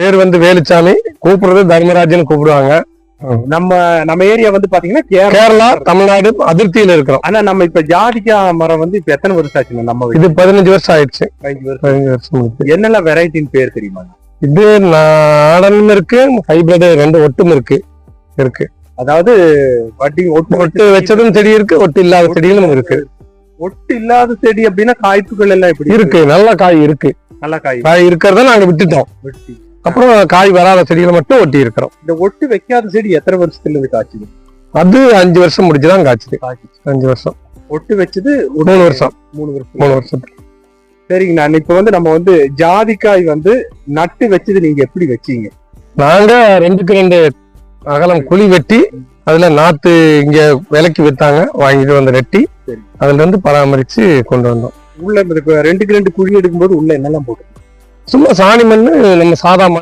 பேர் வந்து வேலுச்சாமி. கூப்பிடுறது தர்மராஜன் கூப்பிடுவாங்க. நம்ம நம்ம ஏரியா வந்து பாத்தீங்கன்னா கேரளா தமிழ்நாடு அதிர்ச்சியில இருக்கிறோம். ஆனா நம்ம இப்ப ஜாதிக்காய் மரம் வந்து இப்ப எத்தனை வருஷம் ஆச்சுங்க? நம்ம இது பதினஞ்சு வருஷம் ஆயிடுச்சு. பதினஞ்சு வருஷம். என்னெல்லாம் வெரைட்டின்னு பேர் தெரியுமா? இது நாடனும் இருக்கு ஹைபிரிட் ரெண்டு ஒட்டும் இருக்கு இருக்கு. அதாவது வட்டி ஒட்டு ஒட்டு வச்சதும் செடி இருக்கு ஒட்டு இல்லாத செடிகளும் இருக்கு. ஒட்டு இல்லாத செடி அப்படின்னா காய்ப்புகள் எல்லாம் எப்படி இருக்கு நல்ல காய் இருக்கு. நல்லா காய் காய் இருக்கிறத நாங்க விட்டுட்டோம். வெட்டி அப்புறம் காய் வராத செடிகளை மட்டும் ஒட்டி இருக்கிறோம். இந்த ஒட்டு வைக்காத செடி எத்தனை வருஷத்துல இருந்து காய்ச்சுது? அது அஞ்சு வருஷம் முடிச்சுதான் காய்ச்சுது. காய்ச்சி அஞ்சு வருஷம். ஒட்டு வச்சது மூணு வருஷம். மூணு வருஷம் மூணு வருஷத்துக்கு சரிங்க நான் இப்ப வந்து நம்ம வந்து ஜாதிக்காய் வந்து நட்டு வச்சது நீங்க எப்படி வச்சீங்க? நாங்க ரெண்டுக்கு ரெண்டு அகலம் குழி வெட்டி அதுல நாத்து இங்க விலைக்கு வித்தாங்க வாங்கிட்டு வந்து நெட்டி. அதுல இருந்து பராமரிச்சு கொண்டு வந்தோம். உள்ள ரெண்டுக்கு ரெண்டு குழி எடுக்கும்போது உள்ள என்னெல்லாம் போட்டு சும்மா சாணி மண்ணு நம்ம சாதா மண்